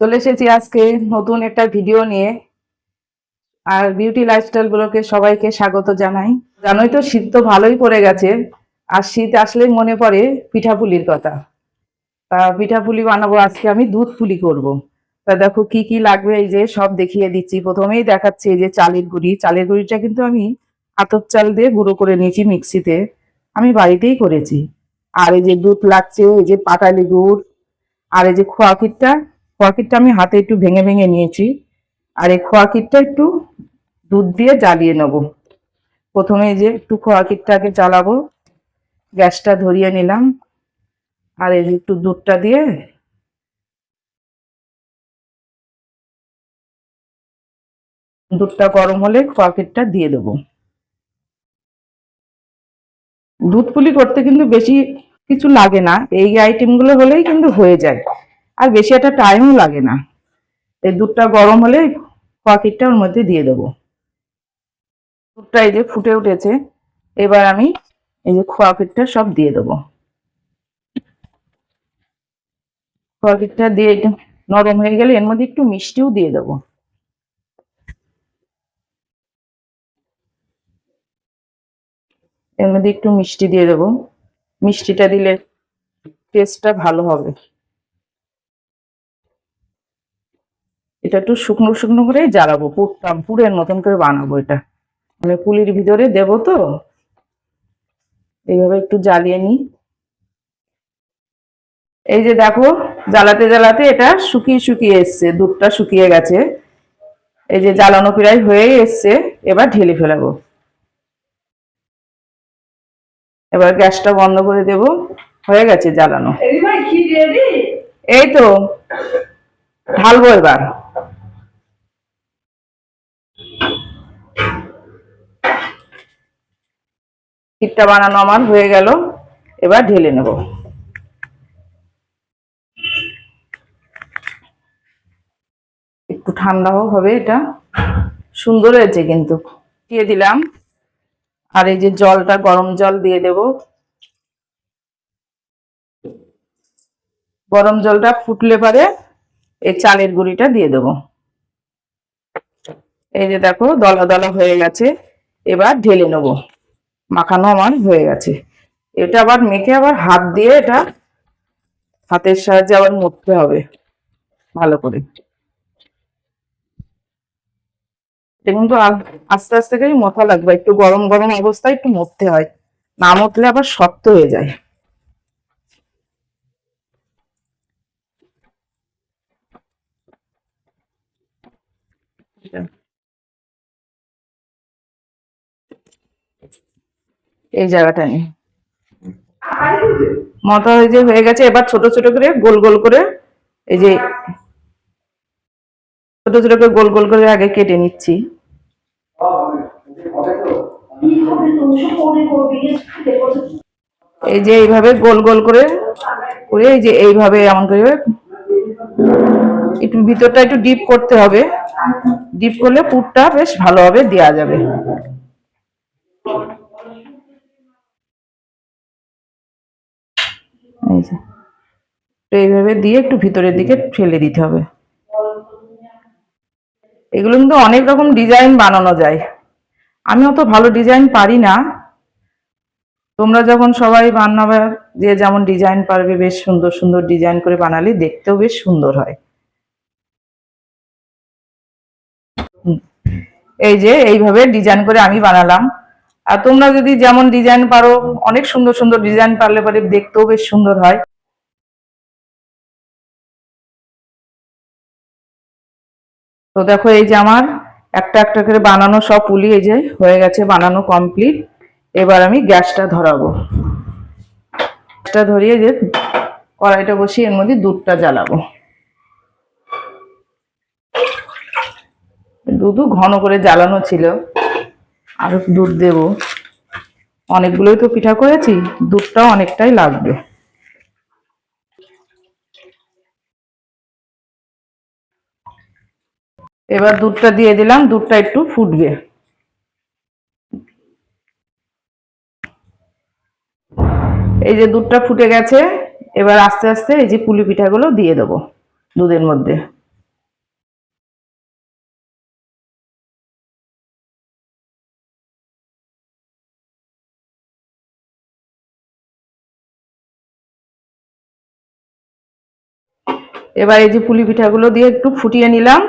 চলে এসেছি আজকে নতুন একটা ভিডিও নিয়ে। আর বিউটি লাইফস্টাইল ব্লকে সবাইকে স্বাগত জানাই। জানোই তো শীত তো ভালোই পড়ে গেছে। আর শীত আসলেই মনে পড়ে পিঠাপুলির কথা। তা পিঠাপুলি বানাবো আজকে আমি, দুধ পুলি করব। তা দেখো কি কি লাগবে, এই যে সব দেখিয়ে দিচ্ছি। প্রথমেই দেখাচ্ছি এই যে চালের গুঁড়ি। চালের গুঁড়িটা কিন্তু আমি আতপ চাল দিয়ে গুঁড়ো করে নিয়েছি মিক্সিতে। আমি বাড়িতেই করেছি। আর এই যে দুধ লাগছে, এই যে পাটালি গুড়। আর এই যে খোয়া ক্ষীরটা খোয়া ক্ষীরটা আমি হাতে একটু ভেঙে ভেঙে নিয়েছি। আর এই খোয়া ক্ষীরটা একটু দুধ দিয়ে জ্বালিয়ে নেব। প্রথমে যে একটু খোয়া ক্ষীরটাকে জ্বালাবো। গ্যাসটা ধরিয়ে নিলাম। আর এই একটু দুধটা দিয়ে দুধটা গরম হলে খোয়া ক্ষীরটা দিয়ে দেবো। দুধ পুলি করতে কিন্তু বেশি কিছু লাগে না। এই আইটেমগুলো হলেই কিন্তু হয়ে যায়। আর বেশি একটা টাইমও লাগে না। এই দুধটা গরম হলে পাকিটটা ওর মধ্যে দিয়ে দেবো। দুধটা এই যে ফুটে উঠেছে, এবার আমি এই যে খোয়া পিঠটা সব দিয়ে দেবো। খোয়া পিঠটা দিয়ে নরম হয়ে গেলে এর মধ্যে একটু মিষ্টিও দিয়ে দেবো। এর মধ্যে একটু মিষ্টি দিয়ে দেবো। মিষ্টিটা দিলে টেস্টটা ভালো হবে। এটা একটু শুকনো শুকনো করে জ্বালাবো পুরটা পুরের মতন করে বানাবো এটা। মানে পুলির ভিতরে দেব তো। এইভাবে একটু জ্বালিয়ে নিই। এই যে দেখো জ্বালাতে জ্বালাতে এটা শুকিয়ে শুকিয়ে এসছে দুধটা শুকিয়ে গেছে। এই যে জ্বালানো প্রায় হয়ে এসছে এবার ঢেলে ফেলাবো। এবার গ্যাসটা বন্ধ করে দেব হয়ে গেছে জ্বালানো। এই তো ঢালবো এবার। ক্ষীরটা বানানো আমার হয়ে গেল। এবার ঢেলে নেব। একটু ঠান্ডাও হবে এটা। সুন্দর হয়েছে কিন্তু। দিয়ে দিলাম। আর এই যে জলটা, গরম জল দিয়ে দেব। গরম জলটা ফুটলে পারে এই চালের গুঁড়িটা দিয়ে দেব। এই যে দেখো, দলা দলা হয়ে গেছে। এবার ঢেলে নেব। মাখানো আমার হয়ে গেছে। এটা আবার মেখে আবার হাত দিয়ে এটা হাতের সাহায্যে আবার মরতে হবে, ভালো করে। কিন্তু আস্তে আস্তে করে মথা লাগবে, একটু গরম গরম অবস্থায় একটু মরতে হয়, না মতলে আবার শক্ত হয়ে যায়। এই জায়গাটা নিয়ে মতা যে হয়ে গেছে এবার ছোট ছোট করে গোল গোল করে এই যে ছোট ছোট করে গোল গোল করে আগে কেটে নিচ্ছি। এই যে এইভাবে গোল গোল করে করে এই যে এইভাবে এমন করে একটু ভিতরটা একটু ডিপ করতে হবে। ডিপ করলে পুরটা বেশ ভালোভাবে দেওয়া যাবে। এই যে তো এইভাবে দিয়ে একটু ভিতরের দিকে ফেলে দিতে হবে। এগুলো কিন্তু অনেক রকম ডিজাইন বানানো যায়। আমি অত ভালো ডিজাইন পারি না। তোমরা যখন সবাই বানাবে, যে যেমন ডিজাইন পারবে, বেশ সুন্দর সুন্দর ডিজাইন করে বানালে দেখতেও বেশ সুন্দর হয়। এই যে, এইভাবে ডিজাইন করে আমি বানালাম। আর তোমরা যদি যেমন ডিজাইন পারো, অনেক সুন্দর সুন্দর ডিজাইন পারলে পরে দেখতেও বেশ সুন্দর হয়। তো দেখো এই যে আমার একটা একটা করে বানানো সব পুলি এই যে হয়ে গেছে, বানানো কমপ্লিট এবার আমি গ্যাসটা ধরাবো। গ্যাসটা ধরিয়ে যে কড়াইটা বসিয়ে এর মধ্যে দুধটা জ্বালাবো। দুধও ঘন করে জ্বালানো ছিল। আর দুধ দেব। অনেকগুলোই তো পিঠা করেছি, দুধটাও অনেকটাই লাগবে। এবার দুধটা দিয়ে দিলাম, দুধটা একটু ফুটবে। এই যে দুধটা ফুটে গেছে, এবার আস্তে আস্তে এই যে পুলি পিঠাগুলো দিয়ে দেবো দুধের মধ্যে। এবার এই যে পুলি পিঠাগুলো দিয়ে একটু ফুটিয়ে নিলাম।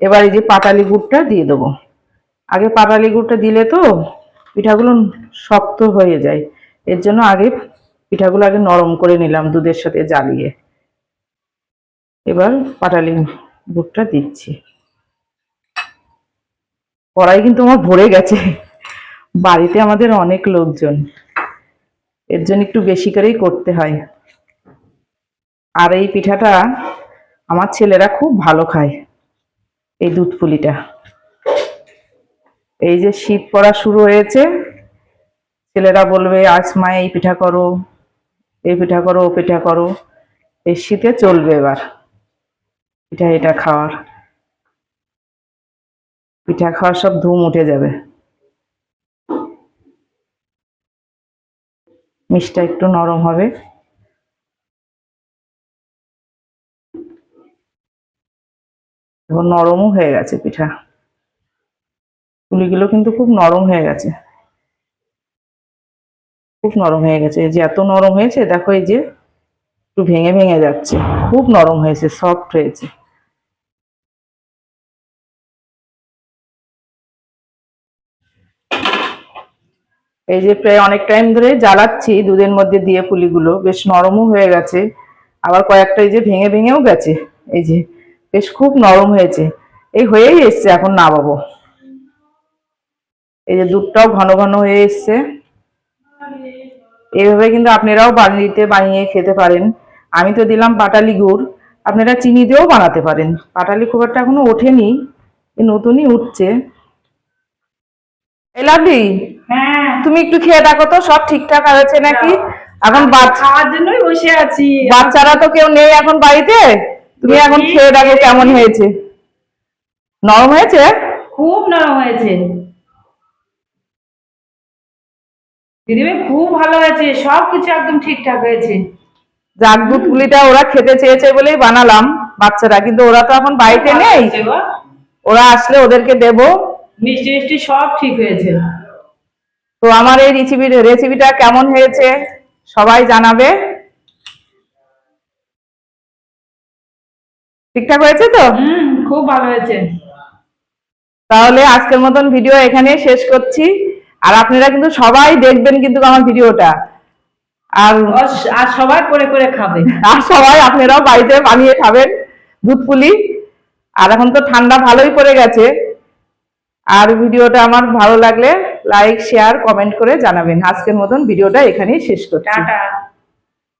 এবার এই যে পাটালি গুড়টা দিয়ে দেবো। আগে পাটালি গুড়টা দিলে তো পিঠাগুলো শক্ত হয়ে যায়। এর জন্য আগে পিঠাগুলো আগে নরম করে নিলাম দুধের সাথে জ্বালিয়ে। এবার পাটালি গুড়টা দিচ্ছি। কড়াই কিন্তু আমার ভরে গেছে। বাড়িতে আমাদের অনেক লোকজন। এর জন্য একটু বেশি করেই করতে হয়। আর এই পিঠাটা আমার ছেলেরা খুব ভালো খায়, এই দুধ পুলিটা। এই যে শীত পড়া শুরু হয়েছে, ছেলেরা বলবে, আজ মা এই পিঠা করো, এই পিঠা করো, ও পিঠা করো। এই শীতে চলবে এবার, পিঠা এটা খাওয়ার। পিঠা খাওয়ার সব ধুম উঠে যাবে। মিষ্টা একটু নরম হবে। এখন নরমও হয়ে গেছে পিঠা। পুলিগুলো কিন্তু খুব নরম হয়ে গেছে। খুব নরম হয়ে গেছে। যে এত নরম হয়েছে, দেখো এই যে একটু ভেঙে ভেঙে যাচ্ছে। খুব নরম হয়েছে সফট হয়েছে। এই যে প্রায় অনেক টাইম ধরে জ্বালাচ্ছি দুধের মধ্যে দিয়ে পুলিগুলো। বেশ নরমও হয়ে গেছে। আবার কয়েকটা এই যে ভেঙে ভেঙেও গেছে। এই যে বেশ খুব নরম হয়েছে। এই হয়েই এসছে এখন না নামাবো। এই যে দুধটাও ঘন ঘন হয়ে এসছে। এইভাবে কিন্তু আপনারাও বাড়িতে বানিয়ে খেতে পারেন। আমি তো দিলাম পাটালি গুড়। আপনারা চিনি দিয়েও বানাতে পারেন। পাটালি খুব একটা এখনও ওঠেনি নতুনই উঠছে। লাভলি হ্যাঁ। তুমি একটু খেয়ে দেখো তো সব ঠিকঠাক হয়েছে নাকি? এখন বাচ্চা খাওয়ার জন্যই বসে আছি। বাচ্চারা তো কেউ নেই এখন বাড়িতে? তুমি এখন খেয়ে দেখো কেমন হয়েছে। নরম হয়েছে? খুব নরম হয়েছে। দিদিভাই খুব ভালো হয়েছে। একদম ঠিকঠাক হয়েছে। দুধ পুলিটা ওরা খেতে চেয়েছে বলেই বানালাম বাচ্চারা। কিন্তু ওরা তো এখন বাড়িতে নেই। ওরা আসলে ওদেরকে দেব। মিষ্টি মিষ্টি সব ঠিক হয়েছে। তো আমার এই রেসিপি রেসিপিটা কেমন হয়েছে সবাই জানাবে। ঠিকঠাক হয়েছে তো? খুব ভালো হয়েছে। তাহলে আজকের মতন ভিডিও এখানে শেষ করছি। আর আপনারা কিন্তু সবাই দেখবেন কিন্তু আমার ভিডিওটা। আর আর- সবাই করে করে খাবে। আর সবাই আপনারাও বাড়িতে বানিয়ে খাবেন দুধ পুলি আর এখন তো ঠান্ডা ভালোই পড়ে গেছে। আর ভিডিওটা আমার ভালো লাগলে লাইক শেয়ার কমেন্ট করে জানাবেন। আজকের মতন ভিডিওটা এখানেই শেষ করছি। টাটা।